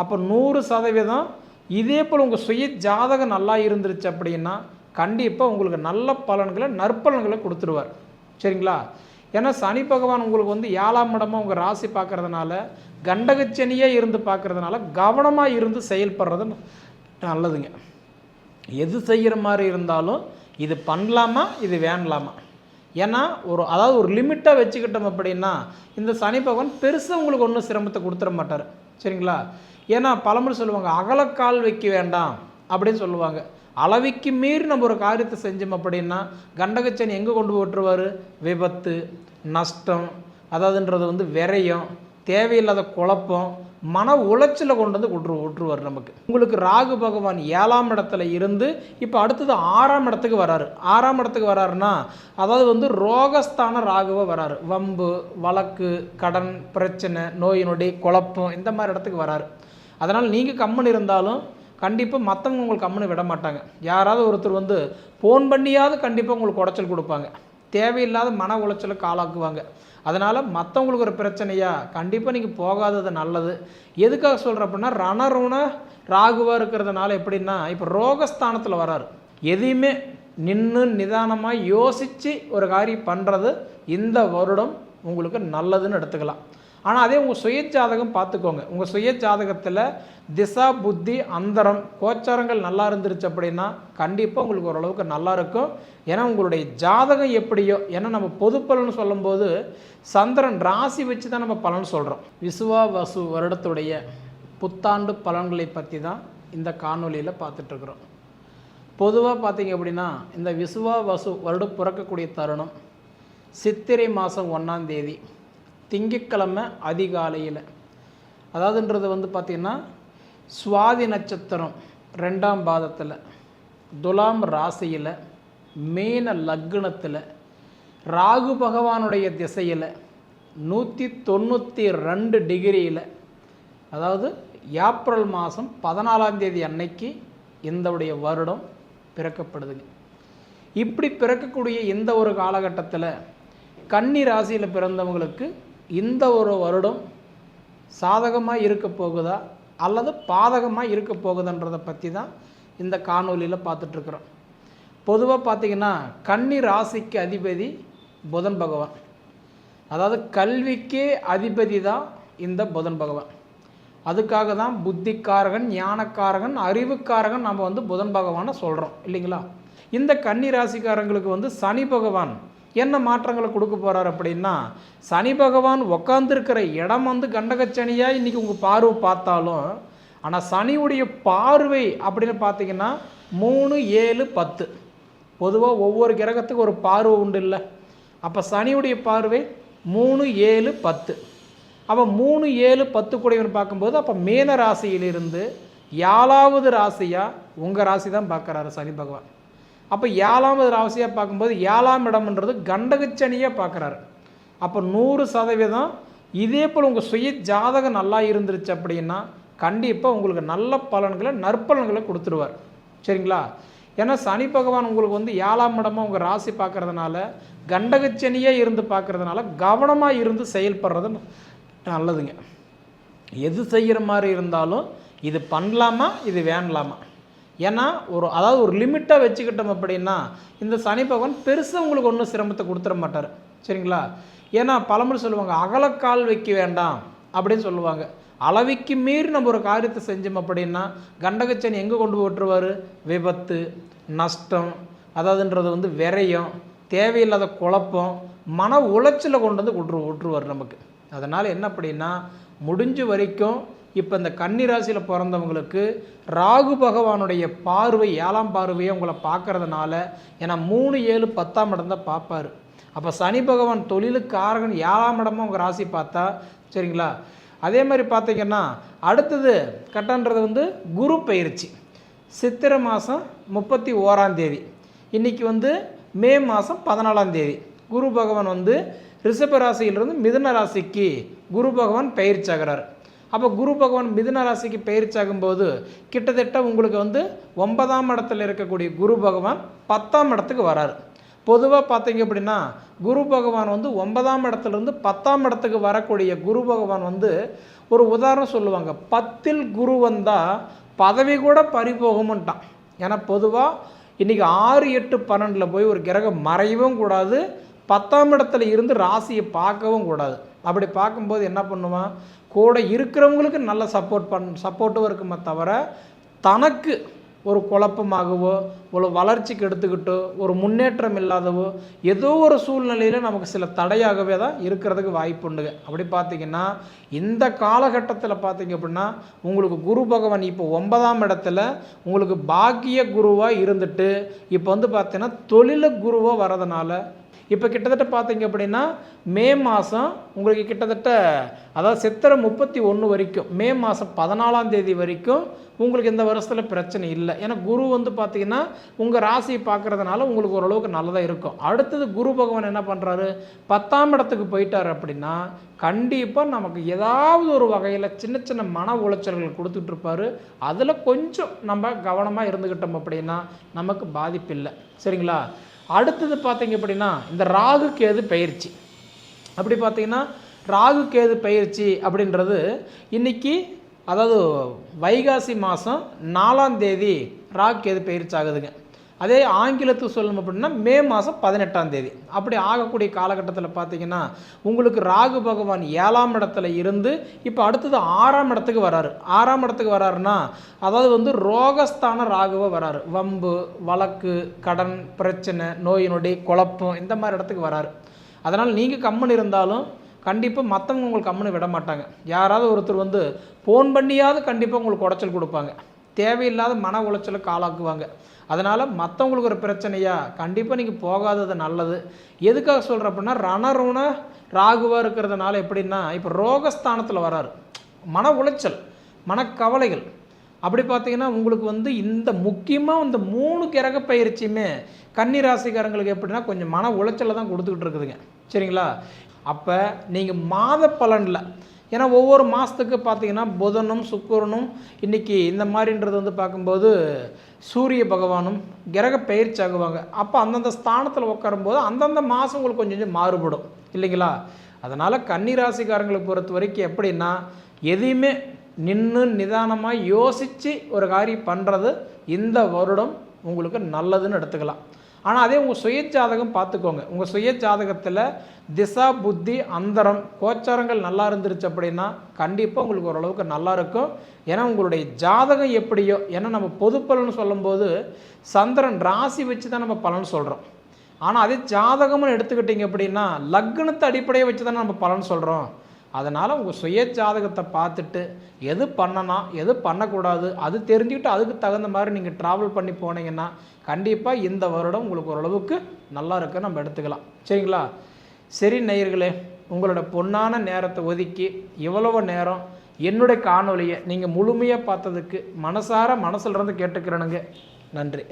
அப்போ நூறு சதவீதம் இதே போல் உங்கள் சுய ஜாதகம் நல்லா இருந்துருச்சு அப்படின்னா கண்டிப்பாக உங்களுக்கு நல்ல பலன்களை நற்பலன்களை கொடுத்துருவார். சரிங்களா? ஏன்னா சனி பகவான் உங்களுக்கு வந்து ஏழாம் இடமாக உங்கள் ராசி பார்க்கறதுனால கண்டகச்சனியே இருந்து பார்க்குறதுனால கவனமாக இருந்து செயல்படுறது நல்லதுங்க. எது செய்கிற மாதிரி இருந்தாலும் இது பண்ணலாமா இது வேண்டலாமா ஏன்னா ஒரு அதாவது ஒரு லிமிட்டாக வச்சுக்கிட்டோம் அப்படின்னா இந்த சனி பகவான் பெருசாக உங்களுக்கு ஒன்றும் சிரமத்தை கொடுத்துட மாட்டார். சரிங்களா? ஏன்னா பழமொழி சொல்லுவாங்க அகலக்கால் வைக்க வேண்டாம் அப்படின்னு சொல்லுவாங்க. அளவிக்கு மீறி நம்ம ஒரு காரியத்தை செஞ்சோம் அப்படின்னா கண்டகச்சன் எங்கே கொண்டு போட்டுருவார் விபத்து நஷ்டம் அதாவதுன்றது வந்து விரயம் தேவையில்லாத குழப்பம் மன உளைச்சலை கொண்டு வந்து விட்ரு விட்டுருவார் நமக்கு. உங்களுக்கு ராகு பகவான் ஏழாம் இடத்துல இருந்து இப்போ அடுத்தது ஆறாம் இடத்துக்கு வராரு. ஆறாம் இடத்துக்கு வராருன்னா அதாவது வந்து ரோகஸ்தான ராகுவை வராரு. வம்பு வழக்கு கடன் பிரச்சனை நோய் நொடி குழப்பம் இந்த மாதிரி இடத்துக்கு வராரு. அதனால் நீங்கள் கம்மன் இருந்தாலும் கண்டிப்பாக மற்றவங்க உங்களுக்கு கம்முன்னு விட மாட்டாங்க. யாராவது ஒருத்தர் வந்து ஃபோன் பண்ணியாவது கண்டிப்பாக உங்களுக்கு உடச்சல் கொடுப்பாங்க. தேவையில்லாத மன உளைச்சலுக்கு ஆளாக்குவாங்க. அதனால் மற்றவங்களுக்கு ஒரு பிரச்சனையா கண்டிப்பாக நீங்கள் போகாதது நல்லது. எதுக்காக சொல்கிற அப்படின்னா ரணருண ராகுவாக இருக்கிறதுனால எப்படின்னா இப்போ ரோகஸ்தானத்தில் வராரு. எதையுமே நின்று நிதானமாக யோசித்து ஒரு காரியம் பண்ணுறது இந்த வருடம் உங்களுக்கு நல்லதுன்னு எடுத்துக்கலாம். ஆனால் அதே உங்கள் சுய ஜாதகம் பார்த்துக்கோங்க. உங்கள் சுய ஜாதகத்தில் திசா புத்தி அந்தரம் கோச்சாரங்கள் நல்லா இருந்துருச்சு அப்படின்னா கண்டிப்பாக உங்களுக்கு ஓரளவுக்கு நல்லா இருக்கும். ஏன்னா உங்களுடைய ஜாதகம் எப்படியோ ஏன்னா நம்ம பொது பலன் சொல்லும்போது சந்திரன் ராசி வச்சு தான் நம்ம பலன் சொல்கிறோம் விசுவா வசு வருடத்துடைய புத்தாண்டு பலன்களை பற்றி தான் இந்த காணொலியில் பார்த்துட்ருக்குறோம். பொதுவாக பார்த்தீங்க அப்படின்னா இந்த விசுவா வசு வருடம் பிறக்கக்கூடிய தருணம் சித்திரை மாதம் ஒன்றாம் தேதி. திங்கட்கிழமை அதிகாலையில். அதாவதுன்றது வந்து பார்த்திங்கன்னா சுவாதி நட்சத்திரம் ரெண்டாம் பாதத்தில் துலாம் ராசியில் மீன லக்னத்தில் ராகு பகவானுடைய திசையில் நூற்றி தொண்ணூற்றி ரெண்டு டிகிரியில் அதாவது ஏப்ரல் மாதம் பதினாலாம் தேதி அன்னைக்கு இந்தவுடைய வருடம் பிறக்கப்படுதுங்க. இப்படி பிறக்கக்கூடிய இந்த ஒரு காலகட்டத்தில் கன்னி ராசியில் பிறந்தவங்களுக்கு இந்த ஒரு வருடம் சாதகமாக இருக்க போகுதா? அல்லது பாதகமாக இருக்க போகுதுன்றதை பற்றி தான் இந்த காணொலியில் பார்த்துட்ருக்குறோம் பொதுவாக பார்த்தீங்கன்னா கன்னி ராசிக்கு அதிபதி புதன் பகவான். அதாவது கல்விக்கே அதிபதி தான் இந்த புதன் பகவான். அதுக்காக தான் புத்திக்காரகன் ஞானக்காரகன் அறிவுக்காரகன் நம்ம வந்து புதன் பகவானை சொல்கிறோம் இல்லைங்களா? இந்த கன்னி ராசிக்காரங்களுக்கு வந்து சனி பகவான் என்ன மாற்றங்களை கொடுக்க போகிறார் அப்படின்னா சனி பகவான் உக்காந்துருக்கிற இடம் வந்து கண்டகச்சனியாக இன்றைக்கி உங்கள் பார்வை பார்த்தாலும் ஆனால் சனியுடைய பார்வை அப்படின்னு பார்த்தீங்கன்னா மூணு ஏழு பத்து. பொதுவாக ஒவ்வொரு கிரகத்துக்கு ஒரு பார்வை உண்டு இல்லை. அப்போ சனியுடைய பார்வை மூணு ஏழு பத்து. அப்போ மூணு ஏழு பத்து கூடையவன் பார்க்கும்போது அப்போ மீன ராசியிலிருந்து ஏழாவது ராசியாக உங்கள் ராசி தான் பார்க்குறாரு சனி பகவான். அப்போ ஏழாவது ராசியாக பார்க்கும்போது ஏழாம் இடம்ன்றது கண்டகச்சனியாக பார்க்குறாரு. அப்போ நூறு சதவீதம் இதே போல் உங்கள் சுய ஜாதகம் நல்லா இருந்துருச்சு அப்படின்னா கண்டிப்பாக உங்களுக்கு நல்ல பலன்களை நற்பலன்களை கொடுத்துருவார். சரிங்களா? ஏன்னா சனி பகவான் உங்களுக்கு வந்து ஏழாம் இடமா உங்கள் ராசி பார்க்கறதுனால கண்டகச்சனியாக இருந்து பார்க்குறதுனால கவனமாக இருந்து செயல்படுறது நல்லதுங்க. எது செய்கிற மாதிரி இருந்தாலும் இது பண்ணலாமா இது வேணலாமா? ஏன்னா ஒரு அதாவது ஒரு லிமிட்டாக வச்சுக்கிட்டோம் அப்படின்னா இந்த சனி பகவான் பெருசாக உங்களுக்கு ஒன்றும் சிரமத்தை கொடுத்துட மாட்டார். சரிங்களா? ஏன்னா பழமொழி சொல்லுவாங்க அகலக்கால் வைக்க வேண்டாம் அப்படின்னு சொல்லுவாங்க. அளவிக்கு மீறி நம்ம ஒரு காரியத்தை செஞ்சோம் அப்படின்னா கண்டகச்சனி எங்கே கொண்டு போட்டுருவார் விபத்து நஷ்டம் அதாவதுன்றது வந்து விரயம் தேவையில்லாத குழப்பம் மன உளைச்சலை கொண்டு வந்து விட்ரு விட்ருவார் நமக்கு. அதனால் என்ன அப்படின்னா முடிஞ்ச வரைக்கும் இப்போ இந்த கன்னிராசியில் பிறந்தவங்களுக்கு ராகு பகவானுடைய பார்வை ஏழாம் பார்வையை உங்களை பார்க்கறதுனால ஏன்னா மூணு ஏழு பத்தாம் இடம் தான் பார்ப்பாரு. அப்போ சனி பகவான் தொழிலுக்காரகன் ஏழாம் இடமும் உங்கள் ராசி பார்த்தா சரிங்களா? அதே மாதிரி பார்த்தீங்கன்னா அடுத்தது கட்டன்றது வந்து குரு பயிற்சி. சித்திரை மாதம் முப்பத்தி ஓராம் தேதி. இன்றைக்கி வந்து மே மாதம் பதினாலாம் தேதி. குரு பகவான் வந்து ரிஷப ராசியிலிருந்து மிதுன ராசிக்கு குரு பகவான் பயிற்சியாகிறார். அப்போ குரு பகவான் மிதுன ராசிக்கு பயிற்சி ஆகும்போது கிட்டத்தட்ட உங்களுக்கு வந்து ஒன்பதாம் இடத்துல இருக்கக்கூடிய குரு பகவான் பத்தாம் இடத்துக்கு வராரு. பொதுவாக பார்த்தீங்க அப்படின்னா குரு பகவான் வந்து ஒன்பதாம் இடத்துலேருந்து பத்தாம் இடத்துக்கு வரக்கூடிய குரு பகவான் வந்து ஒரு உதாரணம் சொல்லுவாங்க. பத்தில் குரு வந்தால் பதவி கூட பறிபோகும்ட்டான் ஏன்னா பொதுவாக இன்றைக்கி ஆறு எட்டு பன்னெண்டில் போய் ஒரு கிரகம் மறையவும் கூடாது பத்தாம் இடத்துல இருந்து ராசியை பார்க்கவும் கூடாது. அப்படி பார்க்கும்போது என்ன பண்ணுவான் கூட இருக்கிறவங்களுக்கு நல்ல சப்போர்ட் பண் சப்போர்ட்டும் இருக்குமே தவிர தனக்கு ஒரு குழப்பமாகவோ ஒரு வளர்ச்சிக்கு எடுத்துக்கிட்டோ ஒரு முன்னேற்றம் இல்லாதவோ ஏதோ ஒரு சூழ்நிலையில் நமக்கு சில தடையாகவே தான் இருக்கிறதுக்கு வாய்ப்பு உண்டுங்க. அப்படி பார்த்தீங்கன்னா இந்த காலகட்டத்தில் பார்த்தீங்க அப்படின்னா உங்களுக்கு குரு பகவான் இப்போ ஒன்பதாம் இடத்துல உங்களுக்கு பாக்கிய குருவாக இருந்துட்டு இப்போ வந்து பார்த்தீங்கன்னா தொழில குருவாக வரதுனால இப்போ கிட்டத்தட்ட பார்த்தீங்க அப்படின்னா மே மாதம் உங்களுக்கு கிட்டத்தட்ட அதாவது சித்திரை முப்பத்தி ஒன்று வரைக்கும் மே மாதம் பதினாலாம் தேதி வரைக்கும் உங்களுக்கு இந்த வருஷத்தில் பிரச்சனை இல்லை. ஏன்னா குரு வந்து பார்த்தீங்கன்னா உங்கள் ராசியை பார்க்குறதுனால உங்களுக்கு ஓரளவுக்கு நல்லதாக இருக்கும். அடுத்தது குரு பகவான் என்ன பண்ணுறாரு பத்தாம் இடத்துக்கு போயிட்டார் அப்படின்னா கண்டிப்பாக நமக்கு ஏதாவது ஒரு வகையில் சின்ன சின்ன மன உளைச்சல்கள் கொடுத்துட்ருப்பாரு அதில் கொஞ்சம் நம்ம கவனமாக இருந்துக்கிட்டோம் அப்படின்னா நமக்கு பாதிப்பு இல்லை. சரிங்களா? அடுத்தது பார்த்தீங்க அப்படின்னா இந்த ராகு கேது பயிற்சி. அப்படி பார்த்தீங்கன்னா ராகு கேது பயிற்சி அப்படின்றது இன்னைக்கு அதாவது வைகாசி மாதம் நாலாம் தேதி ராகு கேது பயிற்சி ஆகுதுங்க. அதே ஆங்கிலத்தை சொல்லணும் அப்படின்னா மே மாதம் பதினெட்டாம் தேதி. அப்படி ஆகக்கூடிய காலகட்டத்தில் பார்த்தீங்கன்னா உங்களுக்கு ராகு பகவான் ஏழாம் இடத்துல இருந்து இப்போ அடுத்தது ஆறாம் இடத்துக்கு வராரு. ஆறாம் இடத்துக்கு வராருன்னா அதாவது வந்து ரோகஸ்தான ராகுவை வராரு. வம்பு வழக்கு கடன் பிரச்சனை நோய் நொடி குழப்பம் இந்த மாதிரி இடத்துக்கு வராரு. அதனால் நீங்கள் கம்முன்னு இருந்தாலும் கண்டிப்பாக மற்றவங்க உங்களுக்கு கம்முன்னு விட மாட்டாங்க. யாராவது ஒருத்தர் வந்து ஃபோன் பண்ணியாவது கண்டிப்பாக உங்களுக்கு உடச்சல் கொடுப்பாங்க. தேவையில்லாத மன உளைச்சலுக்கு ஆளாக்குவாங்க. அதனால் மற்றவங்களுக்கு ஒரு பிரச்சனையா கண்டிப்பாக நீங்கள் போகாதது நல்லது. எதுக்காக சொல்கிற அப்படின்னா ரணருண ராகுவாக இருக்கிறதுனால எப்படின்னா இப்போ ரோகஸ்தானத்தில் வராரு. மன உளைச்சல் மனக்கவலைகள். அப்படி பார்த்தீங்கன்னா உங்களுக்கு வந்து இந்த முக்கியமாக இந்த மூணு கிரக பயிற்சியுமே கன்னி ராசிக்காரங்களுக்கு எப்படின்னா கொஞ்சம் மன உளைச்சலை தான் கொடுத்துக்கிட்டு இருக்குதுங்க. சரிங்களா? அப்போ நீங்கள் மாத பலனில் ஏன்னா ஒவ்வொரு மாதத்துக்கு பார்த்தீங்கன்னா புதனும் சுக்கரனும் இன்றைக்கி இந்த மாதிரின்றது வந்து பார்க்கும்போது சூரிய பகவானும் கிரக பயிற்சி ஆகுவாங்க. அப்போ அந்தந்த ஸ்தானத்தில் உட்காரும்போது அந்தந்த மாதம் உங்களுக்கு கொஞ்சம் கொஞ்சம் மாறுபடும். இல்லைங்களா? அதனால் கன்னிராசிக்காரங்களை பொறுத்த வரைக்கும் எப்படின்னா எதையுமே நின்று நிதானமாக யோசித்து ஒரு காரியம் பண்ணுறது இந்த வருடம் உங்களுக்கு நல்லதுன்னு எடுத்துக்கலாம். ஆனால் அதே உங்கள் சுய ஜாதகம் பார்த்துக்கோங்க. உங்கள் சுய ஜாதகத்தில் திசா புத்தி அந்தரம் கோச்சாரங்கள் நல்லா இருந்துருச்சு அப்படின்னா கண்டிப்பாக உங்களுக்கு ஓரளவுக்கு நல்லா இருக்கும். ஏன்னா உங்களுடைய ஜாதகம் எப்படியோ ஏன்னா நம்ம பொது பலன் சொல்லும்போது சந்திரன் ராசி வச்சு தான் நம்ம பலன் சொல்கிறோம் ஆனால் அதே ஜாதகம்னு எடுத்துக்கிட்டிங்க அப்படின்னா லக்னத்தை அடிப்படையை வச்சு தான் நம்ம பலன் சொல்கிறோம் அதனால் உங்கள் சுய ஜாதகத்தை பார்த்துட்டு எது பண்ணணும் எது பண்ணக்கூடாது அது தெரிஞ்சுக்கிட்டு அதுக்கு தகுந்த மாதிரி நீங்கள் ட்ராவல் பண்ணி போனீங்கன்னா கண்டிப்பாக இந்த வருடம் உங்களுக்கு ஓரளவுக்கு நல்லா இருக்க நம்ம எடுத்துக்கலாம். சரிங்களா? சரி நேயர்களே உங்களோட பொன்னான நேரத்தை ஒதுக்கி இவ்வளவு நேரம் என்னுடைய காணொலியை நீங்கள் முழுமையாக பார்த்ததுக்கு மனசார மனசுல இருந்து கேட்டுக்கிறேனுங்க. நன்றி.